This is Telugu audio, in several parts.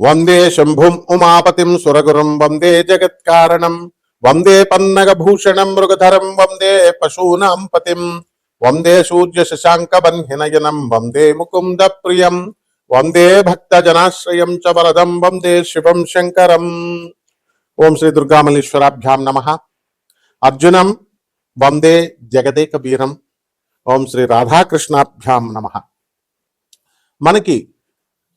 వందే శంభుం ఉమాపతిం సురగురుం వందే జగత్కారణం వందే పన్నగభూషణం మృగధరం వందే పశూనాం పతిం వందే సూర్య శశాంక బన్హినయనం వందే ముకుంద ప్రియం వందే భక్త జనాశ్రయం చ వరదం వందే శివం శంకరం ఓం శ్రీ దుర్గామల్లీశ్వరాభ్యాం నమ అర్జునం వందే జగదేక వీరం ఓం శ్రీ రాధాకృష్ణాభ్యాం నమ మనకి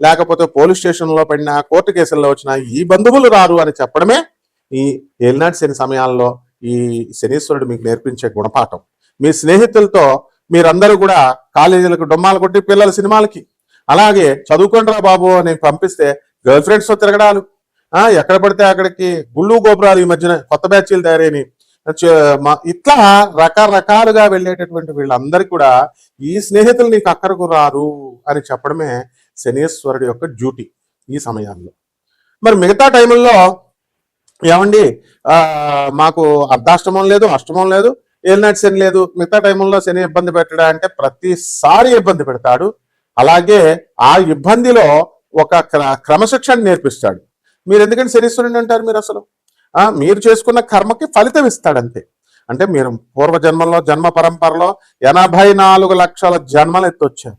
లేకపోతే పోలీస్ స్టేషన్లో పడినా కోర్టు కేసుల్లో వచ్చినా ఈ బంధువులు రారు అని చెప్పడమే ఈ ఏలినాటి శని సమయాల్లో ఈ శనీశ్వరుడు మీకు నేర్పించే గుణపాఠం. మీ స్నేహితులతో మీరందరూ కూడా కాలేజీలకు డొమ్మాలు కొట్టి పిల్లల సినిమాలకి. అలాగే చదువుకుంటారా బాబు అని పంపిస్తే గర్ల్ ఫ్రెండ్స్తో తిరగడాలు. ఎక్కడ పడితే అక్కడికి గుళ్ళు గోపురాలు ఈ మధ్యన కొత్త బ్యాచీలు తయారైనవి. ఇట్లా రకరకాలుగా వెళ్ళేటటువంటి వీళ్ళందరికీ కూడా ఈ స్నేహితులు నీకు అక్కడకు రారు అని చెప్పడమే శనేశ్వరుడు యొక్క డ్యూటీ ఈ సమయాల్లో మరి మిగతా టైంలో ఏమండి? మాకు అర్ధాష్టమం లేదు అష్టమం లేదు ఏలినాటి శని లేదు. మిగతా టైంలో శని ఇబ్బంది పెట్టడా అంటే ప్రతిసారి ఇబ్బంది పెడతాడు. అలాగే ఆ ఇబ్బందిలో ఒక క్ర- క్రమశిక్షణ నేర్పిస్తాడు. మీరు ఎందుకంటే శనీశ్వరుడు అంటారు మీరు అసలు? మీరు చేసుకున్న కర్మకి ఫలితం ఇస్తాడు అంతే అంటే మీరు పూర్వజన్మలో జన్మ పరంపరలో ఎనభై నాలుగు లక్షల జన్మలు ఎత్తొచ్చారు.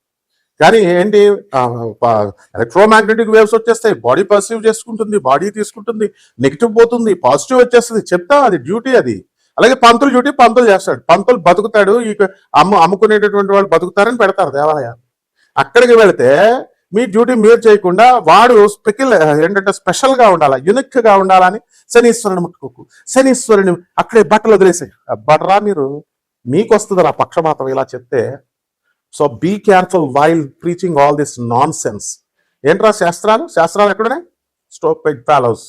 కానీ ఏంటి ఎలక్ట్రోమాగ్నెటిక్ వేవ్స్ వచ్చేస్తాయి బాడీ పర్సీవ్ చేసుకుంటుంది బాడీ తీసుకుంటుంది నెగిటివ్ పోతుంది పాజిటివ్ వచ్చేస్తుంది. చెప్తాం అది డ్యూటీ అది. అలాగే పంతులు డ్యూటీ పంతులు చేస్తాడు. పంతులు బతుకుతాడు ఈ అమ్ము అమ్ముకునేటటువంటి వాళ్ళు బతుకుతారని పెడతారు దేవాలయాలు. అక్కడికి వెళితే మీ డ్యూటీ మీరు చేయకుండా వాడు స్పెకిల్ ఏంటంటే స్పెషల్గా ఉండాలా ఉండాలని శనీశ్వరుని ముట్టుకోకు. శనీశ్వరుని అక్కడే బట్టలు వదిలేసాయి. బట్టరా మీరు మీకు వస్తుంది ఆ పక్షపాతం ఇలా చెప్తే so be careful while preaching all this nonsense ఏంట్రా శాస్త్రాలు? శాస్త్రాలు ఎక్కడున్నాయి? స్టోప్ పెడ్ ఫాలోస్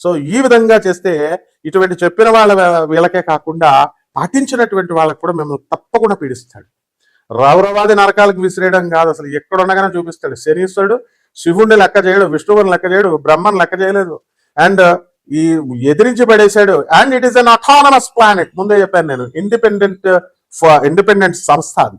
సో ఈ విధంగా చేస్తే ఇటువంటి చెప్పిన వాళ్ళ వీళ్ళకే కాకుండా పాటించినటువంటి వాళ్ళకి కూడా మిమ్మల్ని తప్పకుండా పీడిస్తాడు. రౌరవాది నరకాలకు విసిరేయడం కాదు అసలు. ఎక్కడ ఉండగానే చూపిస్తాడు. శనీశ్వరుడు శివుణ్ణి లెక్క చేయడు విష్ణువుని లెక్క చేయడు బ్రహ్మని లెక్క చేయలేదు. అండ్ ఈ ఎదిరించి పడేశాడు. And it is an autonomous planet ముందే చెప్పాను నేను. ఇండిపెండెంట్ ఇండిపెండెంట్ uh, సంస్థ అది.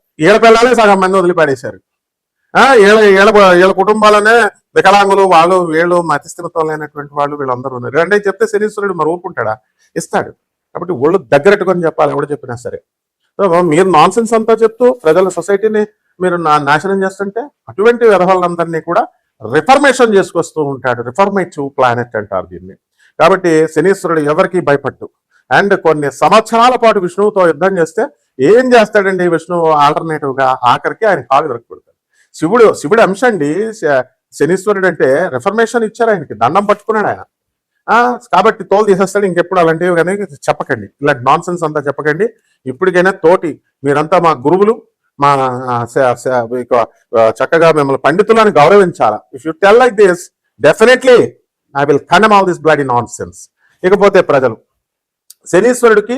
ఈడ పిల్లలే సగం మంది వదిలిపడేశారు. ఆ వీళ్ళ వీళ్ళ వీళ్ళ కుటుంబాలనే వికలాంగులు వాళ్ళు వీళ్ళు మతిస్థిరత్వం లేనటువంటి వాళ్ళు వీళ్ళందరూ ఉన్నారు. అంటే చెప్తే శనీశ్వరుడు మరి ఊరుకుంటాడా? ఇస్తాడు. కాబట్టి ఒళ్ళు దగ్గరెట్టుకొని చెప్పాలి ఎవడు చెప్పినా సరే. సో మీరు నాన్ సెన్స్ అంతా చెప్తూ ప్రజల సొసైటీని మీరు నా- నాశనం చేస్తుంటే అటువంటి విధవాళ్ళందరినీ కూడా రిఫర్మేషన్ చేసుకొస్తూ ఉంటాడు. రిఫర్మేటివ్ ప్లానెట్ అంటారు దీన్ని. కాబట్టి శనీశ్వరుడు ఎవరికి భయపట్టు అండ్ కొన్ని సంవత్సరాల పాటు విష్ణువుతో యుద్ధం చేస్తే ఏం చేస్తాడండి విష్ణువు ఆల్టర్నేటివ్గా ఆఖరికి ఆయన కాలు దొరకబడతాడు శివుడు శివుడు అంశం అండి శ- శనీశ్వరుడు అంటే రిఫర్మేషన్ ఇచ్చారు ఆయనకి దండం పట్టుకున్నాడు ఆయన. ఆ కాబట్టి తోలు తీసేస్తాడు ఇంకెప్పుడు అలాంటివి కానీ చెప్పకండి. ఇలాంటి నాన్ సెన్స్ అంతా చెప్పకండి. ఇప్పటికైనా తోటి మీరంతా మా గురువులు మా చక్కగా మిమ్మల్ని పండితులను గౌరవించాలా? If you tell like this definitely I will condemn all this bloody nonsense ఇకపోతే ప్రజలు శనీశ్వరుడికి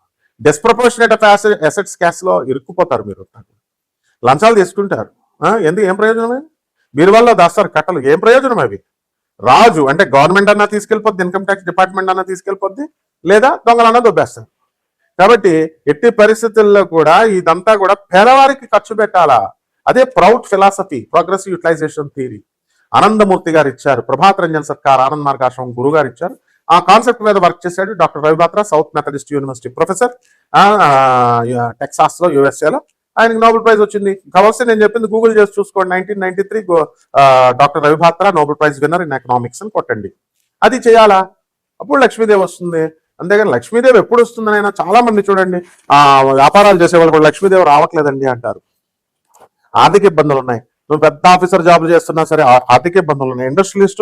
డిస్ప్రపోర్షనేట్ ఆఫ్ అసెట్స్ క్యాష్లో ఇరుక్కుపోతారు మీరు లంచాలు తీసుకుంటారు. ఎందుకు? ఏం ప్రయోజనమే మీరు వల్ల దాస్తారు కట్టలు. ఏం ప్రయోజనం అవి? రాజు అంటే గవర్నమెంట్ అన్నా తీసుకెళ్ళిపోద్ది ఇన్కమ్ ట్యాక్స్ డిపార్ట్మెంట్ అన్నా తీసుకెళ్ళిపోద్ది లేదా దొంగలన్నా దొబ్బేస్తారు. కాబట్టి ఎట్టి పరిస్థితుల్లో కూడా ఇదంతా కూడా పేదవారికి ఖర్చు పెట్టాలా? అదే PROUT philosophy progressive utilisation theory Anandamurti garu ఇచ్చారు ప్రభాత్ రంజన్ సర్కార్ ఆనంద్ మార్గాశ్రమం గురువు గారు ఇచ్చారు. ఆ కాన్సెప్ట్ మీద వర్క్ చేశాడు doctor Ravi Batra South Methodist University professor టెక్సాస్లో ఆయనకి నోబెల్ ప్రైజ్ వచ్చింది. కావాల్సి నేను చెప్పింది గూగుల్ చేసి చూసుకోండి. Nineteen ninety three doctor Ravi Batra Nobel prize winner in economics అని కొట్టండి. అది చేయాలా? అప్పుడు లక్ష్మీదేవి వస్తుంది. అంతేగాని లక్ష్మీదేవి ఎప్పుడు వస్తుందని అయినా చాలా మంది చూడండి ఆ వ్యాపారాలు చేసే వాళ్ళు కూడా లక్ష్మీదేవి రావట్లేదండి అంటారు. ఆర్థిక ఇబ్బందులు ఉన్నాయి. నువ్వు పెద్ద ఆఫీసర్ జాబ్ చేస్తున్నా సరే ఆర్థిక ఇబ్బందులు ఉన్నాయి. ఇండస్ట్రియలిస్ట్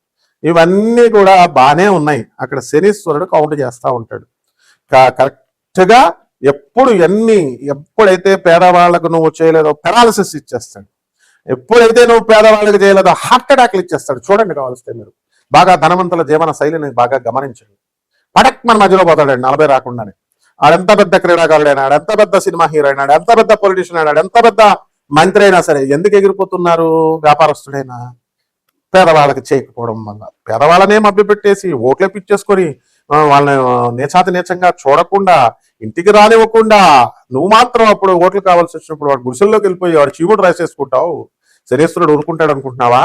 ఇవన్నీ కూడా బాగానే ఉన్నాయి. అక్కడ శనీశ్వరుడు కౌంట్ చేస్తూ ఉంటాడు. కరెక్ట్గా ఎప్పుడు ఎన్ని ఎప్పుడైతే పేదవాళ్ళకు నువ్వు చేయలేదో పెరాలసిస్ ఇచ్చేస్తాడు. ఎప్పుడైతే నువ్వు పేదవాళ్ళకి చేయలేదో హార్ట్ అటాక్లు ఇచ్చేస్తాడు. చూడండి కావాల్స్తే మీరు. బాగా ధనవంతుల జీవన శైలిని బాగా గమనించండి. పడక్ మన మధ్యలో పోతాడండి నలభై రాకుండానే. ఆడెంత పెద్ద క్రీడాకారుడైనా ఎంత పెద్ద సినిమా హీరో అయినాడు ఎంత పెద్ద పొలిటీషియన్ అయినాడు ఎంత పెద్ద మంత్రి అయినా సరే ఎందుకు ఎగిరిపోతున్నారు? వ్యాపారస్తుడైనా. పేదవాళ్ళకి చేయకపోవడం వల్ల. పేదవాళ్ళనే మభ్యపెట్టేసి ఓట్లే పిచ్చేసుకొని వాళ్ళని ఆ, నీచంగా చూడకుండా ఇంటికి రానివ్వకుండా నువ్వు మాత్రం అప్పుడు ఓట్లు కావాల్సి వచ్చినప్పుడు వాడు గుడిసెల్లోకి వెళ్ళిపోయి వాడు చీవుడు రాసేసుకుంటావు. శనీశ్వరుడు ఊరుకుంటాడు అనుకుంటున్నావా?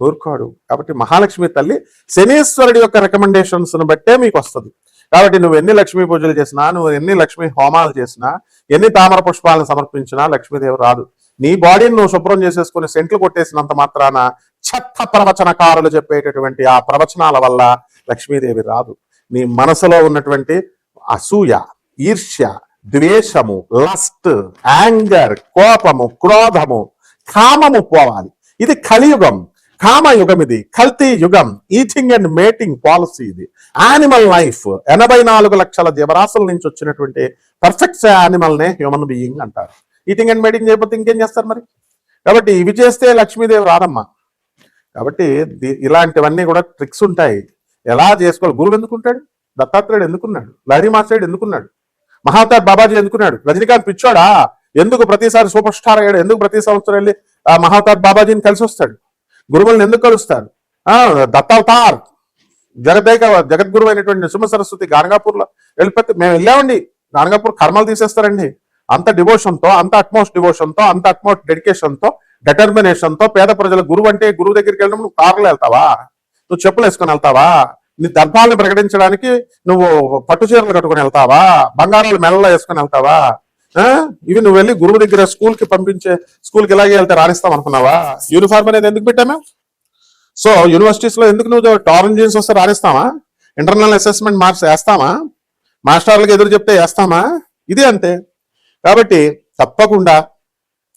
ఊరుకోడు. కాబట్టి మహాలక్ష్మి తల్లి శనీశ్వరుడి యొక్క రికమెండేషన్స్ను బట్టే మీకు వస్తుంది. కాబట్టి నువ్వు ఎన్ని లక్ష్మీ పూజలు చేసినా నువ్వు ఎన్ని లక్ష్మీ హోమాలు చేసినా ఎన్ని తామర పుష్పాలను సమర్పించినా లక్ష్మీదేవి రాదు. నీ బాడీని నువ్వు శుభ్రం చేసేసుకుని సెంట్లు కొట్టేసినంత మాత్రాన చెత్త ప్రవచనకారులు చెప్పేటటువంటి ఆ ప్రవచనాల వల్ల లక్ష్మీదేవి రాదు. నీ మనసులో ఉన్నటువంటి అసూయ ఈర్ష్య ద్వేషము లస్ట్ యాంగర్ కోపము క్రోధము కామము పోవాలి. ఇది కలియుగం. కామ యుగం ఇది. కల్తీ యుగం. ఈటింగ్ అండ్ మేటింగ్ పాలసీ ఇది. Animal life. ఎనభై నాలుగు లక్షల జీవరాశుల నుంచి వచ్చినటువంటి పర్ఫెక్ట్ యానిమల్నే హ్యూమన్ బీయింగ్ అంటారు. ఈటింగ్ అండ్ మేటింగ్ చేయకపోతే ఇంకేం చేస్తారు మరి? కాబట్టి ఇవి చేస్తే లక్ష్మీదేవి రాదమ్మా. కాబట్టి ఇలాంటివన్నీ కూడా ట్రిక్స్ ఉంటాయి. ఎలా చేసుకోవాలి? గురువు ఎందుకుంటాడు? దత్తాత్రేయుడు ఎందుకున్నాడు? లహరి మాస్టర్డు ఎందుకున్నాడు? మహావతార్ బాబాజీ ఎందుకున్నాడు? రజనీకాంత్ పిచ్చోడా? ఎందుకు ప్రతిసారి సూపర్ స్టార్ అయ్యాడు? ఎందుకు ప్రతి సంవత్సరం వెళ్ళి ఆ మహావతార్ బాబాజీని కలిసి వస్తాడు గురువులను ఎందుకు కలుస్తాడు ఆ దత్తావతార్. జగదేక జగద్గురు అయినటువంటి నృసింహ సరస్వతి గానగాపూర్లో వెళ్ళిపోతే మేము వెళ్ళామండి. గానగాపూర్ కర్మలు తీసేస్తారండి. అంత డివోషన్తో అంత అట్మోస్ట్ డివోషన్తో అంత అట్మోస్ట్ డెడికేషన్తో డెటర్మినేషన్తో పేద ప్రజల గురువు అంటే గురువు దగ్గరికి వెళ్ళడం నువ్వు కార్లు వెళ్తావా? నువ్వు చెప్పులు వేసుకొని వెళ్తావా? నీ దర్భాలను ప్రకటించడానికి నువ్వు పట్టు చీరలు కట్టుకొని వెళ్తావా? బంగారాలు మెడలో వేసుకొని వెళ్తావా? ఆ? ఇవి నువ్వు వెళ్ళి గురువు దగ్గర స్కూల్కి పంపించే స్కూల్కి ఇలాగే వెళ్తే రాణిస్తాం అనుకున్నావా? యూనిఫామ్ అనేది ఎందుకు పెట్టామే సో యూనివర్సిటీస్లో ఎందుకు నువ్వు టారన్ జీన్స్ వస్తే రాణిస్తావా? ఇంటర్నల్ అసెస్మెంట్ మార్క్స్ వేస్తామా మాస్టర్లకు ఎదురు చెప్తే వేస్తామా? ఇది అంతే. కాబట్టి తప్పకుండా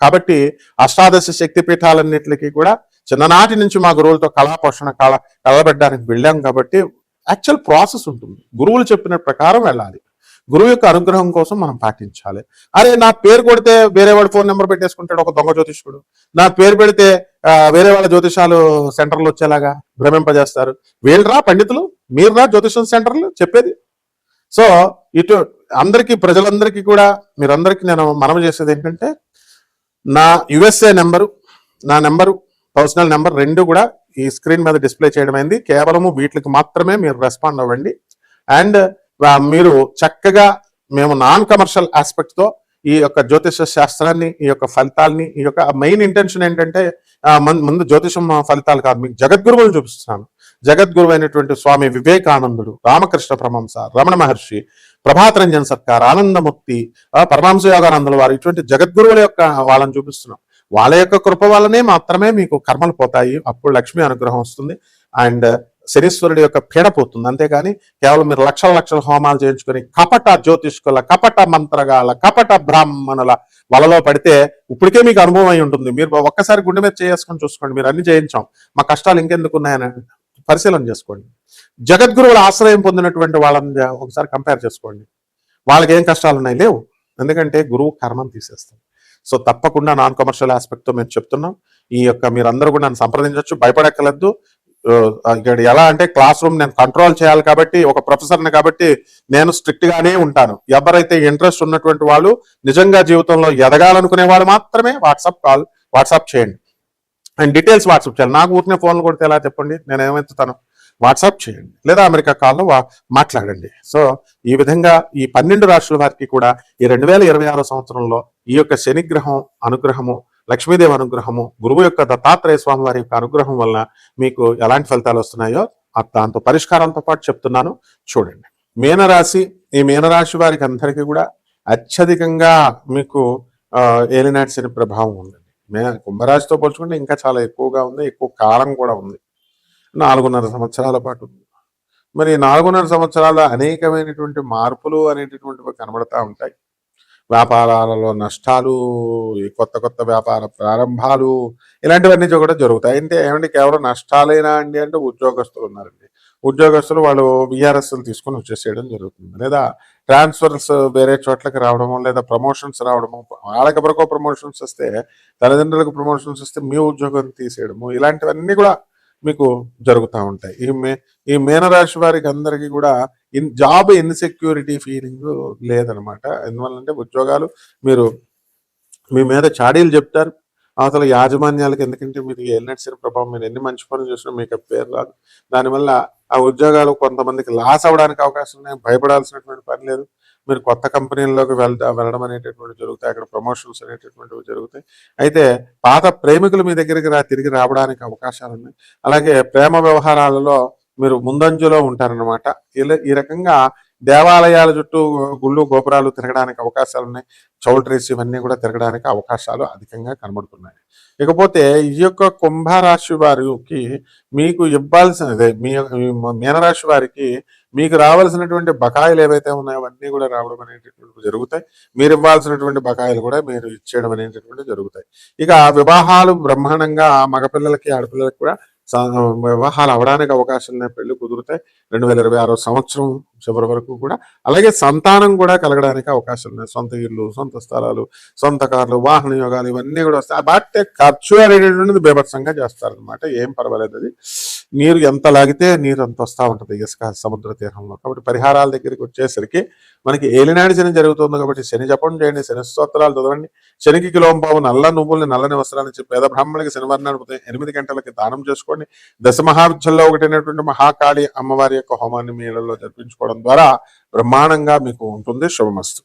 కాబట్టి అష్టాదశ శక్తి పీఠాలన్నింటికి కూడా చిన్ననాటి నుంచి మా గురువులతో కళా పోషణ కళ కలబెట్టడానికి వెళ్ళాం కాబట్టి యాక్చువల్ ప్రాసెస్ ఉంటుంది. గురువులు చెప్పిన ప్రకారం వెళ్ళాలి. గురువు యొక్క అనుగ్రహం కోసం మనం పాటించాలి. అరే నా పేరు కొడితే వేరే వాడు ఫోన్ నెంబర్ పెట్టేసుకుంటాడు ఒక దొంగ జ్యోతిష్కుడు. నా పేరు పెడితే వేరే వాళ్ళ జ్యోతిషాలు సెంటర్లు వచ్చేలాగా భ్రమింపజేస్తారు. వీళ్ళరా పండితులు మీరురా జ్యోతిషం సెంటర్లు చెప్పేది. సో ఇటు అందరికీ ప్రజలందరికీ కూడా మీరందరికీ నేను మనవి చేసేది ఏంటంటే నా యుఎస్ఏ నెంబరు నా నెంబరు పర్సనల్ నెంబర్ రెండు కూడా ఈ స్క్రీన్ మీద డిస్ప్లే చేయడం అయింది. కేవలము వీటికి మాత్రమే మీరు రెస్పాండ్ అవ్వండి. అండ్ మీరు చక్కగా మేము నాన్ కమర్షియల్ ఆస్పెక్ట్తో ఈ యొక్క జ్యోతిష శాస్త్రాన్ని ఈ యొక్క ఫలితాల్ని ఈ యొక్క మెయిన్ ఇంటెన్షన్ ఏంటంటే ముందు జ్యోతిషం ఫలితాలు కాదు. మీకు జగద్గురువులు చూపిస్తున్నాను. జగద్గురువు అయినటువంటి స్వామి వివేకానందుడు రామకృష్ణ ప్రమంస రమణ మహర్షి ప్రభాతరంజన్ సర్కార్ ఆనందముక్తి పరమాంశ యోగానందుల వారు ఇటువంటి జగద్గురువుల యొక్క వాళ్ళని చూపిస్తున్నాం. వాళ్ళ యొక్క కృప వల్లనే మాత్రమే మీకు కర్మలు పోతాయి. అప్పుడు లక్ష్మి అనుగ్రహం వస్తుంది. అండ్ శనీశ్వరుడి యొక్క పీడ పోతుంది. అంతేగాని కేవలం మీరు లక్షల లక్షల హోమాలు చేయించుకొని కపట జ్యోతిష్కుల కపట మంత్రగాల కపట బ్రాహ్మణుల వలలో పడితే ఇప్పటికే మీకు అనుభవం అయి ఉంటుంది. మీరు ఒక్కసారి గుండె మీద చేసుకొని చూసుకోండి. మీరు అన్ని చేయించాం. మా కష్టాలు ఇంకెందుకు ఉన్నాయని పరిశీలన చేసుకోండి. జగద్గురువుల ఆశ్రయం పొందినటువంటి వాళ్ళని ఒకసారి కంపేర్ చేసుకోండి. వాళ్ళకి ఏం కష్టాలు ఉన్నాయి లేవు. ఎందుకంటే గురువు కర్మం తీసేస్తాం సో తప్పకుండా నాన్ కమర్షియల్ ఆస్పెక్ట్తో మేము చెప్తున్నాం. ఈ యొక్క మీరందరూ కూడా నన్ను సంప్రదించవచ్చు భయపడక్కర్లేదు. ఇక్కడ ఎలా అంటే క్లాస్ రూమ్ నేను కంట్రోల్ చేయాలి కాబట్టి ఒక ప్రొఫెసర్ని కాబట్టి నేను స్ట్రిక్ట్ గానే ఉంటాను. ఎవరైతే ఇంట్రెస్ట్ ఉన్నటువంటి వాళ్ళు నిజంగా జీవితంలో ఎదగాలనుకునే వాళ్ళు మాత్రమే వాట్సాప్ కాల్ వాట్సాప్ చేయండి. అండ్ డీటెయిల్స్ వాట్సాప్ చేయాలి. నాకు ఊరినే ఫోన్లు కొడితే ఎలా చెప్పండి? నేను ఏమెత్తుతాను వాట్సాప్ చేయండి. లేదా అమెరికా కాల్లో మాట్లాడండి. సో ఈ విధంగా ఈ పన్నెండు రాష్ట్రాల వారికి కూడా ఈ రెండు వేల ఇరవై ఆరో సంవత్సరంలో ఈ యొక్క శనిగ్రహం అనుగ్రహము లక్ష్మీదేవి అనుగ్రహము గురువు యొక్క దత్తాత్రేయ స్వామి వారి యొక్క అనుగ్రహం వలన మీకు ఎలాంటి ఫలితాలు వస్తున్నాయో దాంతో పరిష్కారంతో పాటు చెప్తున్నాను. చూడండి. మీనరాశి ఈ మీనరాశి వారికి అందరికీ కూడా అత్యధికంగా మీకు ఏలినాటి శని ప్రభావం ఉందండి మే కుంభరాశితో పోల్చుకుంటే ఇంకా చాలా ఎక్కువగా ఉంది ఎక్కువ కాలం కూడా ఉంది. నాలుగున్నర సంవత్సరాల పాటు ఉంది. మరి నాలుగున్నర సంవత్సరాల అనేకమైనటువంటి మార్పులు అనేటటువంటివి కనబడతా ఉంటాయి. వ్యాపారాలలో నష్టాలు కొత్త కొత్త వ్యాపార ప్రారంభాలు ఇలాంటివన్నీ కూడా జరుగుతాయి. అంటే ఏమంటే కేవలం నష్టాలేనా అండి అంటే ఉద్యోగస్తులు ఉన్నారండి. ఉద్యోగస్తులు వాళ్ళు విఆర్ఎస్లు తీసుకొని వచ్చేసేయడం జరుగుతుంది. లేదా ట్రాన్స్ఫర్స్ వేరే చోట్లకి రావడము లేదా ప్రమోషన్స్ రావడము వాళ్ళకెవరికో ప్రమోషన్స్ వస్తే తల్లిదండ్రులకు ప్రమోషన్స్ వస్తే మీ ఉద్యోగం తీసేయడము ఇలాంటివన్నీ కూడా మీకు జరుగుతూ ఉంటాయి. ఈ మే ఈ మీనరాశి వారికి అందరికీ కూడా ఇన్ జాబ్ ఇన్సెక్యూరిటీ ఫీలింగ్ లేదనమాట. ఎందువల్లంటే ఉద్యోగాలు మీరు మీ మీద చాడీలు చెప్తారు. అవతల యాజమాన్యాలకు ఎందుకంటే మీరు ఎల్నెట్సిన ప్రభావం మీరు ఎన్ని మంచి పనులు చేసినా మీకు పేరు రాదు. దానివల్ల ఆ ఉద్యోగాలు కొంతమందికి లాస్ అవ్వడానికి అవకాశం ఉన్నాయి భయపడాల్సినటువంటి పని లేదు. మీరు కొత్త కంపెనీల్లోకి వెళ్తా వెళ్ళడం అనేటటువంటి జరుగుతాయి అక్కడ ప్రమోషన్స్ అనేటటువంటివి జరుగుతాయి. అయితే పాత ప్రేమికులు మీ దగ్గరికి రా తిరిగి రావడానికి అవకాశాలు ఉన్నాయి. అలాగే ప్రేమ వ్యవహారాలలో మీరు ముందంజలో ఉంటారనమాట ఈ రకంగా దేవాలయాల చుట్టూ గుళ్ళు గోపురాలు తిరగడానికి అవకాశాలు ఉన్నాయి చౌల్ట్రీస్ ఇవన్నీ కూడా తిరగడానికి అవకాశాలు అధికంగా కనబడుతున్నాయి. ఇకపోతే ఈ యొక్క కుంభరాశి వారికి మీకు ఇవ్వాల్సిన మీ మీనరాశి వారికి మీకు రావాల్సినటువంటి బకాయిలు ఏవైతే ఉన్నాయో అవన్నీ కూడా రావడం అనేటటువంటి జరుగుతాయి. మీరు ఇవ్వాల్సినటువంటి బకాయిలు కూడా మీరు ఇచ్చేయడం అనేటటువంటి జరుగుతాయి. ఇక వివాహాలు బ్రహ్మాండంగా మగపిల్లలకి ఆడపిల్లలకి కూడా వివాహాలు అవడానికి అవకాశం ఉన్నాయి పెళ్ళి కుదురుతాయి. రెండు వేల ఇరవై ఆరో సంవత్సరం చివరి వరకు కూడా. అలాగే సంతానం కూడా కలగడానికి అవకాశం ఉన్నాయి. సొంత ఇల్లు సొంత స్థలాలు సొంత కార్లు వాహన యోగాలు ఇవన్నీ కూడా వస్తాయి. బట్ ఖర్చు అనేటటువంటిది బీభత్సంగా చేస్తారనమాట ఏం పర్వాలేదు అది. నీరు ఎంత లాగితే నీరు అంత వస్తూ ఉంటుంది ఇసుక సముద్ర తీరంలో. కాబట్టి పరిహారాల దగ్గరికి వచ్చేసరికి మనకి ఏలినాడి శని జరుగుతుంది కాబట్టి శని జపం చేయండి శని స్తోత్రాలు చదవండి. శనికి కిలోంపావు నల్ల నువ్వుల్ని నల్లని వస్త్రాలు చెప్పి పేద బ్రాహ్మణులకి శనివారం ఎనిమిది గంటలకి దానం చేసుకోండి. దశ మహావిద్యల్లో ఒకటైనటువంటి మహాకాళి అమ్మవారి యొక్క హోమాన్ని మేళల్లో జరిపించుకోవడం చేసుకోవడం ద్వారా బ్రహ్మాండంగా మీకు ఉంటుంది. శుభమస్తు.